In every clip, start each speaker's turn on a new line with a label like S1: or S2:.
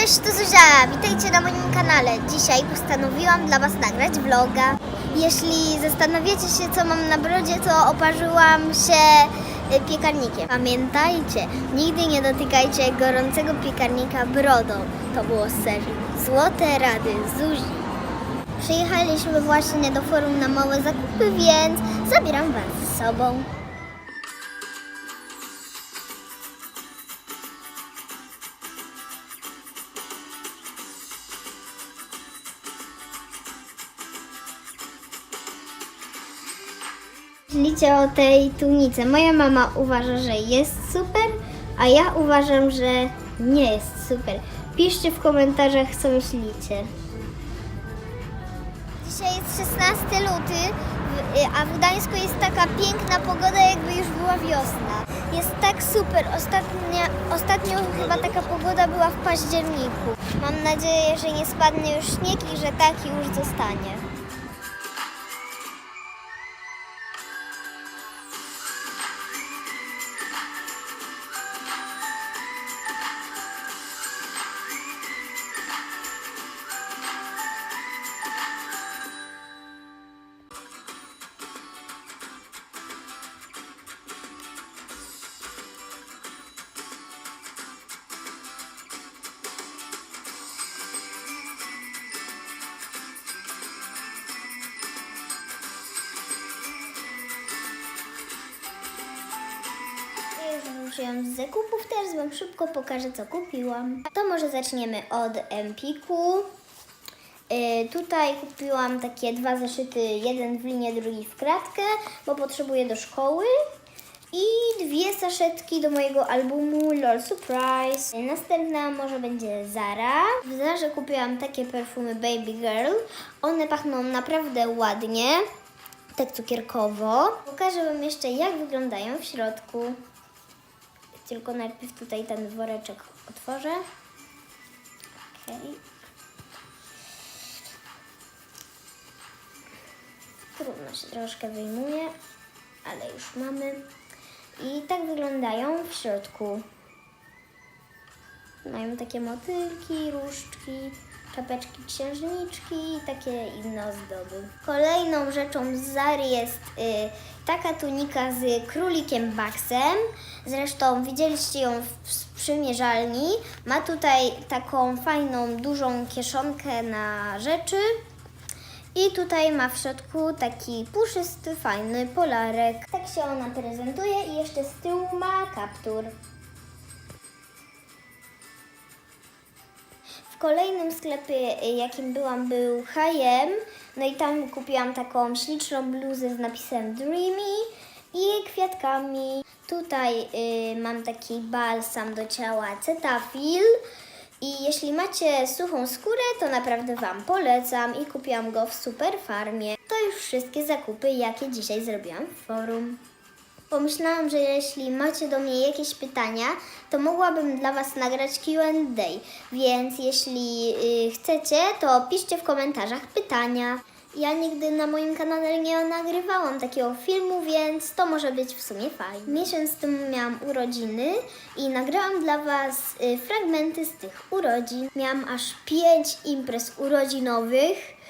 S1: Cześć, to Zuzia, witajcie na moim kanale. Dzisiaj postanowiłam dla Was nagrać vloga. Jeśli zastanawiacie się, co mam na brodzie, to oparzyłam się y, piekarnikiem. Pamiętajcie, nigdy nie dotykajcie gorącego piekarnika brodą. To było serio. Złote rady Zuzi. Przyjechaliśmy właśnie do forum na małe zakupy, więc zabieram Was z sobą. Myślicie o tej tunice. Moja mama uważa, że jest super, a ja uważam, że nie jest super. Piszcie w komentarzach, co myślicie. Dzisiaj jest 16 luty, y, a w Gdańsku jest taka piękna pogoda, jakby już była wiosna. Jest tak super. Ostatnia, ostatnio chyba taka pogoda była w październiku. Mam nadzieję, że nie spadnie już śnieg i że taki już zostanie. Wróciłam z zakupów, teraz Wam szybko pokażę, co kupiłam. To może zaczniemy od Empiku. Yy, tutaj kupiłam takie dwa zeszyty, jeden w linię, drugi w kratkę, bo potrzebuję do szkoły. I dwie saszetki do mojego albumu LOL Surprise. Następna może będzie Zara. W Zarze kupiłam takie perfumy Baby Girl. One pachną naprawdę ładnie, tak cukierkowo. Pokażę Wam jeszcze, jak wyglądają w środku. Tylko najpierw tutaj ten woreczek otworzę. Okej. Trudno się troszkę wyjmuje, ale już mamy. I tak wyglądają w środku. Mają takie motylki, różdżki, czapeczki księżniczki i takie inne ozdoby. Kolejną rzeczą z Zary jest y, taka tunika z królikiem Baxem. Zresztą widzieliście ją w sprzymierzalni. Ma tutaj taką fajną, dużą kieszonkę na rzeczy. I tutaj ma w środku taki puszysty, fajny polarek. Tak się ona prezentuje i jeszcze z tyłu ma kaptur. Kolejnym sklepie, y, jakim byłam, był H&M. No i tam kupiłam taką śliczną bluzę z napisem Dreamy i kwiatkami. Tutaj y, mam taki balsam do ciała Cetaphil. I jeśli macie suchą skórę, to naprawdę Wam polecam i kupiłam go w Super Farmie. To już wszystkie zakupy, jakie dzisiaj zrobiłam w forum. Pomyślałam, że jeśli macie do mnie jakieś pytania, to mogłabym dla Was nagrać QA. Więc jeśli y, chcecie, to piszcie w komentarzach pytania. Ja nigdy na moim kanale nie nagrywałam takiego filmu, więc to może być w sumie fajne. Miesiąc temu miałam urodziny i nagrałam dla Was y, fragmenty z tych urodzin. Miałam aż pięć imprez urodzinowych.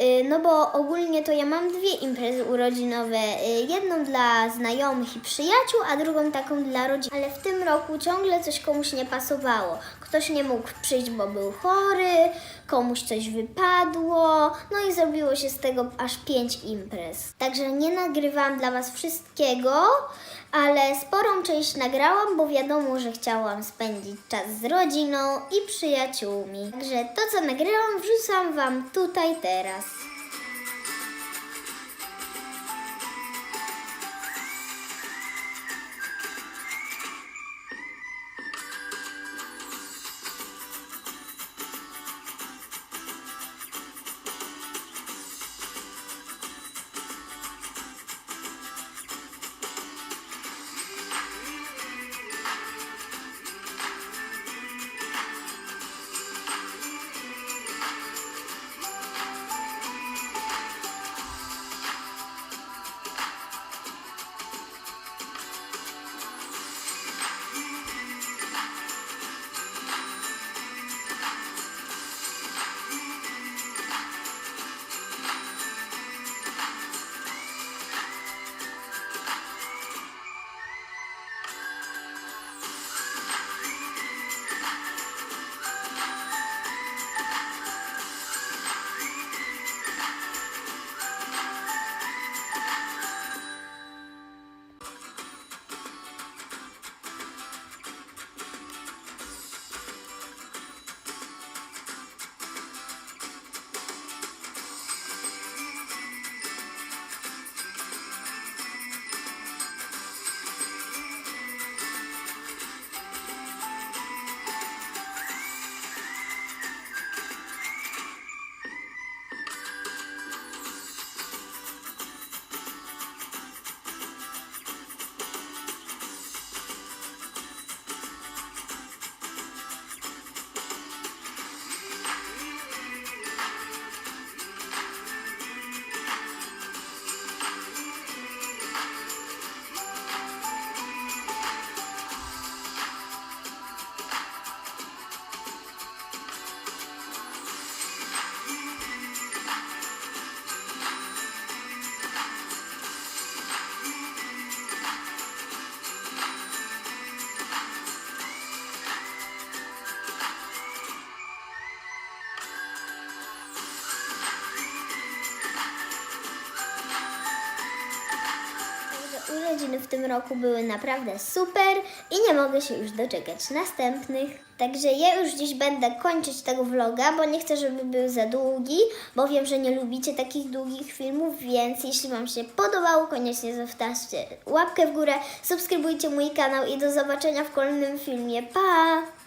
S1: Y, No bo ogólnie to ja mam dwie imprezy urodzinowe. y, Jedną dla znajomych i przyjaciół, a drugą taką dla rodziny. Ale w tym roku ciągle coś komuś nie pasowało. Ktoś nie mógł przyjść, bo był chory, komuś coś wypadło, no i zrobiło się z tego aż pięć imprez. Także nie nagrywałam dla Was wszystkiego, ale sporą część nagrałam, bo wiadomo, że chciałam spędzić czas z rodziną i przyjaciółmi. Także to, co nagrałam, wrzucam Wam tutaj teraz. Urodziny w tym roku były naprawdę super i nie mogę się już doczekać następnych. Także ja już dziś będę kończyć tego vloga, bo nie chcę, żeby był za długi, bo wiem, że nie lubicie takich długich filmów, więc jeśli Wam się podobało, koniecznie zostawcie łapkę w górę, subskrybujcie mój kanał i do zobaczenia w kolejnym filmie. Pa!